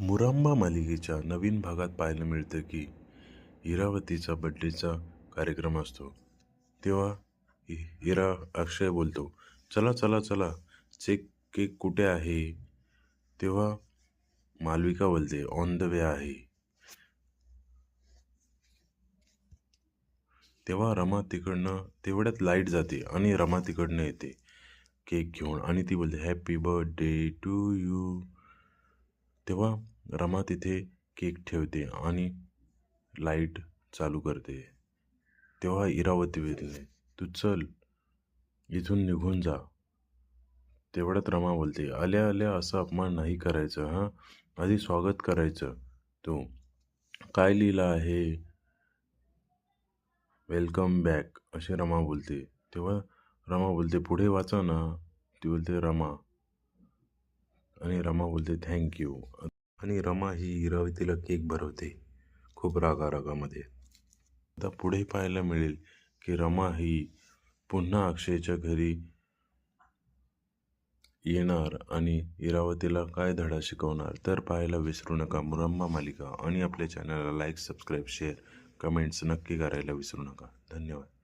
मुरांबा मालिकेच्या नवीन भागात पाहायला मिळतं की इरावतीचा बड्डेचा कार्यक्रम असतो. तेव्हा हि- हिरा अक्षय बोलतो चला चला चला चेक केक कुठे आहे? तेव्हा मालविका बोलते ऑन द वे आहे. तेव्हा रमा तिकडनं तेवढ्यात लाइट जाते आणि रमा तिकडनं येते. केक घेऊन आणि ती बोलते हॅपी बर्थडे टू यू तेव्हा रमा तिथे केक ठेवते आणि लाइट चालू करते. तेव्हा इरावती बोलते तू चल इथून निघून जा. तेवढ्यात रमा बोलते आल्या आल्या असं अपमान नाही करायचं हां? आधी स्वागत करायचं तू. काय लिहिलं आहे? Welcome back. असे रमा बोलते. तेव्हा रमा बोलते पुढे वाचा ना. ती बोलते रमा आणि रमा बोलते थँक्यू आणि रमा ही इरावतीला केक भरवते खूप रागारागामध्ये आता पुढे पाहायला मिळेल की रमा ही पुन्हा अक्षयच्या घरी येणार आणि इरावतीला काय धडा शिकवणार तर पाहायला विसरू नका. मुरम्मा मालिका आणि आपल्या चॅनलला लाईक सबस्क्राईब शेअर कमेंट्स नक्की करायला विसरू नका. धन्यवाद.